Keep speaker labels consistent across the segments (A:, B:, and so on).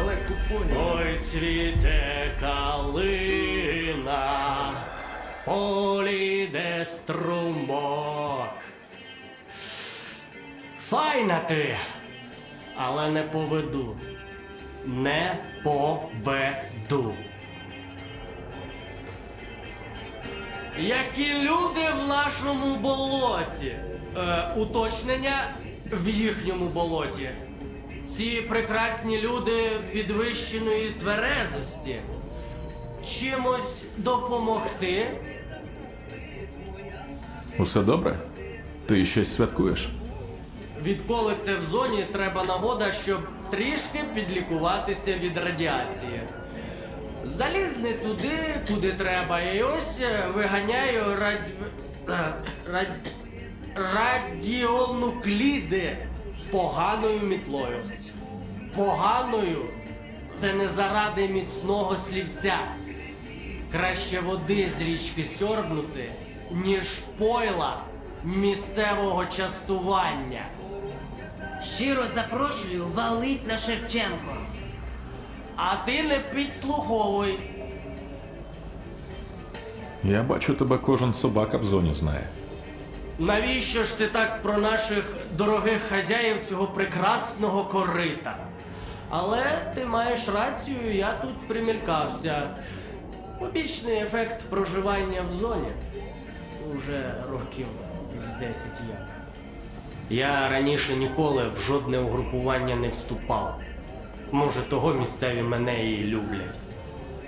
A: але купоні.
B: Ой, цвіте калина, полі струмок. Файна ти, але не поведу. Не поведу. Які люди в нашому болоті. Е, уточнення в їхньому болоті. Ці прекрасні люди підвищеної тверезості. Чимось допомогти?
C: Усе добре? Ти щось святкуєш?
B: Відколи це в зоні, треба нагода, щоб трішки підлікуватися від радіації. Заліз не туди, куди треба, і ось е, виганяю радь... е, рад... радіонукліди поганою мітлою. Поганою це не заради міцного слівця. Краще води з річки сьорбнути, ніж пойла місцевого частування.
D: Щиро запрошую валить на Шевченко.
B: А ти не підслуховуй.
C: Я бачу тебе кожен собака в зоні знає.
B: Навіщо ж ти так про наших дорогих хазяїв цього прекрасного корита? Але ти маєш рацію, я тут примількався. Побічний ефект проживання в зоні. Уже років з 10 як. Я раніше ніколи в жодне угрупування не вступав. Може, того місцеві мене і люблять.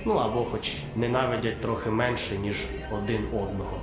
B: Ну або хоч ненавидять трохи менше, ніж один одного.